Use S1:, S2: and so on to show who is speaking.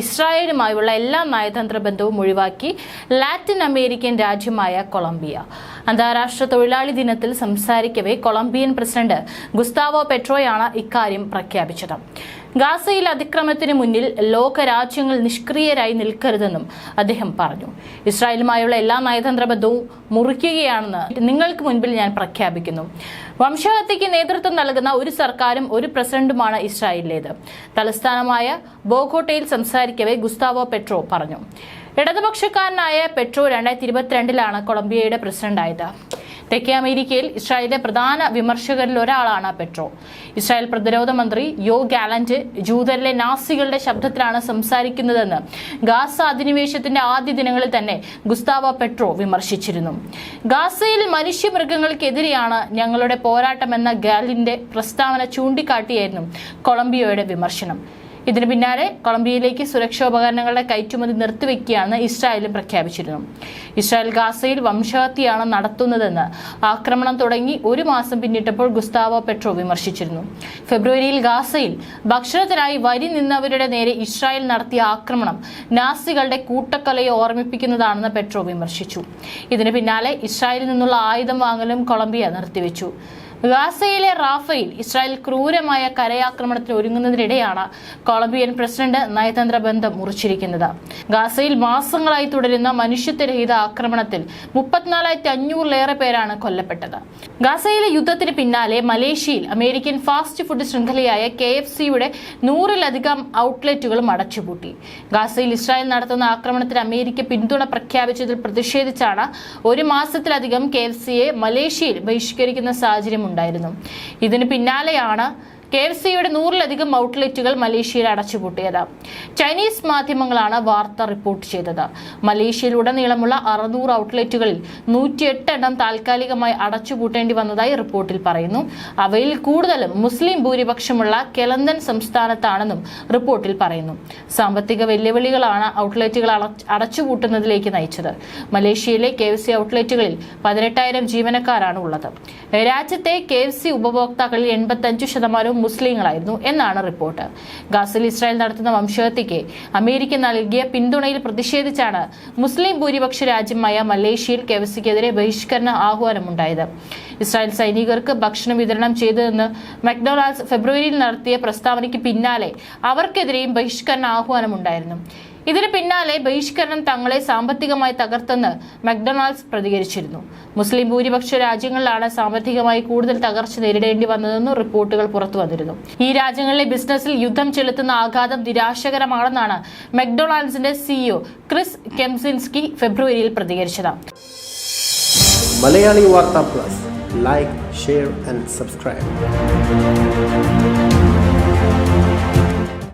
S1: ഇസ്രായേലുമായുള്ള എല്ലാ നയതന്ത്ര ബന്ധവും ഒഴിവാക്കി ലാറ്റിൻ അമേരിക്കൻ രാജ്യമായ കൊളംബിയ. അന്താരാഷ്ട്ര തൊഴിലാളി ദിനത്തിൽ സംസാരിക്കവെ കൊളംബിയൻ പ്രസിഡന്റ് ഗുസ്താവോ പെട്രോയാണ് ഇക്കാര്യം പ്രഖ്യാപിച്ചത്. ഗാസയിൽ അതിക്രമത്തിന് മുന്നിൽ ലോകരാജ്യങ്ങൾ നിഷ്ക്രിയരായി നിൽക്കരുതെന്നും അദ്ദേഹം പറഞ്ഞു. ഇസ്രായേലുമായുള്ള എല്ലാ നയതന്ത്ര ബന്ധവും മുറിക്കുകയാണെന്ന് നിങ്ങൾക്ക് മുൻപിൽ ഞാൻ പ്രഖ്യാപിക്കുന്നു. വംശഹത്യയ്ക്ക് നേതൃത്വം നൽകുന്ന ഒരു സർക്കാരും ഒരു പ്രസിഡന്റുമാണ് ഇസ്രായേലിലേത്. തലസ്ഥാനമായ ബോഗോട്ടയിൽ സംസാരിക്കവെ ഗുസ്താവോ പെട്രോ പറഞ്ഞു. ഇടതുപക്ഷക്കാരനായ പെട്രോ രണ്ടായിരത്തി ഇരുപത്തിരണ്ടിലാണ് കൊളംബിയയുടെ പ്രസിഡന്റായത്. തെക്കേ അമേരിക്കയിൽ ഇസ്രായേലിലെ പ്രധാന വിമർശകരിൽ ഒരാളാണ് പെട്രോ. ഇസ്രായേൽ പ്രതിരോധ മന്ത്രി യോ ഗാലന്റ് ജൂതരിലെ നാസികളുടെ ശബ്ദത്തിലാണ് സംസാരിക്കുന്നതെന്ന് ഗാസ അധിനിവേശത്തിന്റെ ആദ്യ ദിനങ്ങളിൽ തന്നെ ഗുസ്താവ പെട്രോ വിമർശിച്ചിരുന്നു. ഗാസയിൽ മനുഷ്യമൃഗങ്ങൾക്കെതിരെയാണ് ഞങ്ങളുടെ പോരാട്ടമെന്ന ഗാലിന്റെ പ്രസ്താവന ചൂണ്ടിക്കാട്ടിയായിരുന്നു കൊളംബിയോയുടെ വിമർശനം. ഇതിന് പിന്നാലെ കൊളംബിയയിലേക്ക് സുരക്ഷാ ഉപകരണങ്ങളുടെ കയറ്റുമതി നിർത്തിവെക്കുകയാണ് ഇസ്രായേലും പ്രഖ്യാപിച്ചിരുന്നു ഇസ്രായേൽ ഗാസയിൽ വംശഹത്യയാണ് നടത്തുന്നതെന്ന് ആക്രമണം തുടങ്ങി ഒരു മാസം പിന്നിട്ടപ്പോൾ ഗുസ്താവോ പെട്രോ വിമർശിച്ചിരുന്നു. ഫെബ്രുവരിയിൽ ഗാസയിൽ ഭക്ഷണത്തിനായി വരി നിന്നവരുടെ നേരെ ഇസ്രായേൽ നടത്തിയ ആക്രമണം നാസികളുടെ കൂട്ടക്കൊലയെ ഓർമ്മിപ്പിക്കുന്നതാണെന്ന് പെട്രോ വിമർശിച്ചു. ഇതിന് പിന്നാലെ ഇസ്രായേലിൽ നിന്നുള്ള ആയുധം വാങ്ങലും കൊളംബിയ നിർത്തിവെച്ചു. ഗാസയിലെ റാഫയിൽ ഇസ്രായേൽ ക്രൂരമായ കരയാക്രമണത്തിന് ഒരുങ്ങുന്നതിനിടെയാണ് കൊളംബിയൻ പ്രസിഡന്റ് നയതന്ത്ര ബന്ധം മുറിച്ചിരിക്കുന്നത്. ഗാസയിൽ മാസങ്ങളായി തുടരുന്ന മനുഷ്യത്വരഹിത ആക്രമണത്തിൽ മുപ്പത്തിനാലായിരത്തി അഞ്ഞൂറിലേറെ പേരാണ് കൊല്ലപ്പെട്ടത്. ഗാസയിലെ യുദ്ധത്തിന് പിന്നാലെ മലേഷ്യയിൽ അമേരിക്കൻ ഫാസ്റ്റ് ഫുഡ് ശൃംഖലയായ കെ എഫ് സിയുടെ നൂറിലധികം ഔട്ട്ലെറ്റുകളും അടച്ചുപൂട്ടി. ഗാസയിൽ ഇസ്രായേൽ നടത്തുന്ന ആക്രമണത്തിന് അമേരിക്ക പിന്തുണ പ്രഖ്യാപിച്ചതിൽ പ്രതിഷേധിച്ചാണ് ഒരു മാസത്തിലധികം കെ എഫ് സിയെ മലേഷ്യയിൽ ബഹിഷ്കരിക്കുന്ന സാഹചര്യം ഉണ്ടായിരുന്നു. ഇതിന് പിന്നാലെയാണ് കെ എഫ് സിയുടെ നൂറിലധികം ഔട്ട്ലെറ്റുകൾ മലേഷ്യയിൽ അടച്ചുപൂട്ടിയത്. ചൈനീസ് മാധ്യമങ്ങളാണ് വാർത്ത റിപ്പോർട്ട് ചെയ്തത്. മലേഷ്യയിലുടനീളമുള്ള അറുന്നൂറ് ഔട്ട്ലെറ്റുകളിൽ നൂറ്റിയെട്ട് എണ്ണം താൽക്കാലികമായി അടച്ചുപൂട്ടേണ്ടി വന്നതായി റിപ്പോർട്ടിൽ പറയുന്നു. അവയിൽ കൂടുതലും മുസ്ലിം ഭൂരിപക്ഷമുള്ള കെലന്തൻ സംസ്ഥാനത്താണെന്നും റിപ്പോർട്ടിൽ പറയുന്നു. സാമ്പത്തിക വെല്ലുവിളികളാണ് ഔട്ട്ലെറ്റുകൾ അടച്ചുപൂട്ടുന്നതിലേക്ക് നയിച്ചത്. മലേഷ്യയിലെ കെ എഫ് സി ഔട്ട്ലെറ്റുകളിൽ പതിനെട്ടായിരം ജീവനക്കാരാണ് ഉള്ളത്. രാജ്യത്തെ കെ എഫ് സി ഉപഭോക്താക്കളിൽ എൺപത്തഞ്ച് ശതമാനവും മുസ്ലിങ്ങളായിരുന്നു എന്നാണ് റിപ്പോർട്ട്. ഗാസിൽ ഇസ്രായേൽ നടത്തുന്ന വംശഹത്യയ്ക്ക് അമേരിക്ക നൽകിയ പിന്തുണയിൽ പ്രതിഷേധിച്ചാണ് മുസ്ലിം ഭൂരിപക്ഷ രാജ്യമായ മലേഷ്യയിൽ കെവസിക്കെതിരെ ബഹിഷ്കരണ ആഹ്വാനമുണ്ടായത്. ഇസ്രായേൽ സൈനികർക്ക് ഭക്ഷണം വിതരണം ചെയ്തതെന്ന് മക്ഡൊണാൾഡ്സ് ഫെബ്രുവരിയിൽ നടത്തിയ പ്രസ്താവനയ്ക്ക് പിന്നാലെ അവർക്കെതിരെയും ബഹിഷ്കരണ ആഹ്വാനമുണ്ടായിരുന്നു. ഇതിന് പിന്നാലെ ബഹിഷ്കരണം തങ്ങളെ സാമ്പത്തികമായി തകർത്തെന്ന് മക്ഡൊണാൾഡ്സ് പ്രതികരിച്ചിരുന്നു. മുസ്ലിം ഭൂരിപക്ഷ രാജ്യങ്ങളിലാണ് സാമ്പത്തികമായി കൂടുതൽ തകർച്ച നേരിടേണ്ടി വന്നതെന്നും റിപ്പോർട്ടുകൾ പുറത്തു വന്നിരുന്നു. ഈ രാജ്യങ്ങളിലെ ബിസിനസ്സിൽ യുദ്ധം ചെലുത്തുന്ന ആഘാതം നിരാശകരമാണെന്നാണ് മക്ഡൊണാൾഡ്സിന്റെ സിഇഒ ക്രിസ് കെംസിൻസ്കി ഫെബ്രുവരിയിൽ പ്രതികരിച്ചത്.
S2: Malayali Vartha plus. Like share and subscribe.